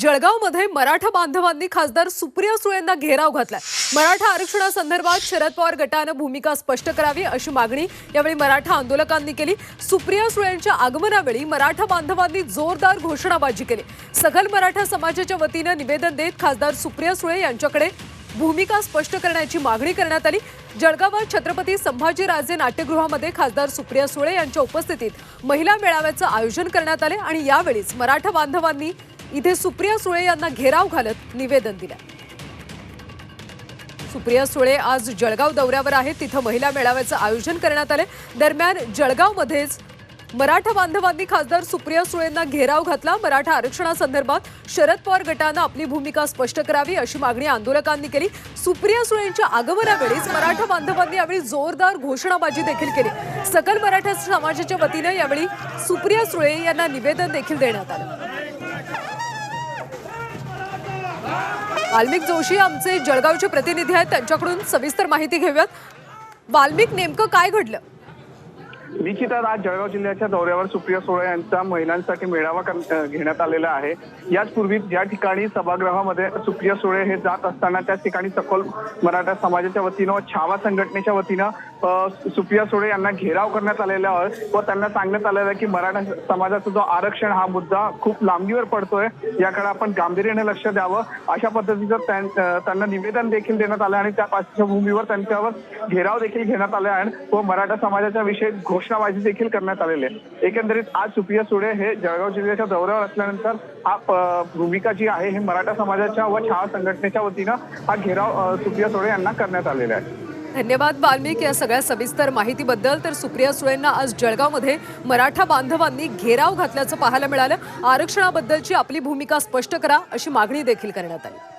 जळगावमध्ये मराठा बांधवांनी खासदार सुप्रिया सुळेंना घेराव घातलाय. मराठा आरक्षणासंदर्भात शरद पवार गटानं भूमिका स्पष्ट करावी अशी मागणी यावेळी मराठा आंदोलकांनी केली. सुप्रिया सुळेंच्या आगमनावेळी मराठा बांधवांनी जोरदार घोषणाबाजी केली. सकल मराठा समाजाच्या वतीनं निवेदन देत खासदार सुप्रिया सुळे यांच्याकडे भूमिका स्पष्ट करण्याची मागणी करण्यात आली. जळगावात छत्रपती संभाजीराजे नाट्यगृहामध्ये खासदार सुप्रिया सुळे यांच्या उपस्थितीत महिला मेळाव्याचं आयोजन करण्यात आले आणि यावेळीच मराठा बांधवांनी इथे सुप्रिया सुळे यांना घेराव घालत निवेदन दिलं. सुप्रिया सुळे आज जळगाव दौऱ्यावर आहेत. तिथं महिला मेळाव्याचं आयोजन करण्यात आले दरम्यान जळगावमध्येच मराठा बांधवांनी खासदार सुप्रिया सुळेंना घेराव घातला. मराठा आरक्षणासंदर्भात शरद पवार गटानं आपली भूमिका स्पष्ट करावी अशी मागणी आंदोलकांनी केली. सुप्रिया सुळेंच्या आगमनावेळीच मराठा बांधवांनी यावेळी जोरदार घोषणाबाजी देखील केली. सकल मराठा समाजाच्या वतीनं यावेळी सुप्रिया सुळे यांना निवेदन देखील देण्यात आलं. वाल्मिक जोशी आमचे जळगावचे प्रतिनिधी आहेत. त्यांच्याकडून सविस्तर माहिती घेऊयात. वाल्मिक नेमकं काय घडलं? निश्चितच आज जळगाव जिल्ह्याच्या दौऱ्यावर सुप्रिया सुळे यांचा महिलांसाठी मेळावा घेण्यात आलेला आहे. याचपूर्वी ज्या ठिकाणी सभागृहामध्ये सुप्रिया सुळे हे जात असताना त्याच ठिकाणी सखोल मराठा समाजाच्या वतीनं छावा संघटनेच्या वतीनं सुप्रिया सुळे यांना घेराव करण्यात आलेला आहे व त्यांना सांगण्यात आलेलं आहे की मराठा समाजाचा जो आरक्षण हा मुद्दा खूप लांबीवर पडतोय याकडे आपण गांभीर्याने लक्ष द्यावं. अशा पद्धतीचं त्यांना निवेदन देखील देण्यात आलं आणि त्या पार्श्वभूमीवर त्यांच्यावर घेराव देखील घेण्यात आले आहे. व मराठा समाजाच्या विषयी घोषणाबाजी देखील करण्यात आलेली आहे. एकंदरीत आज सुप्रिया सुळे हे जळगाव जिल्ह्याच्या दौऱ्यावर असल्यानंतर हा भूमिका जी आहे हे मराठा समाजाच्या व छावा संघटनेच्या वतीनं हा घेराव सुप्रिया सुळे यांना करण्यात आलेला आहे. धन्यवाद वाल्मिक या सगळ्या सविस्तर माहितीबद्दल. तर सुप्रिया सुळेंना आज जळगावमध्ये मराठा बांधवांनी घेराव घातल्याचं पाहायला मिळालं. आरक्षणाबद्दलची आपली भूमिका स्पष्ट करा अशी मागणी देखील करण्यात आली.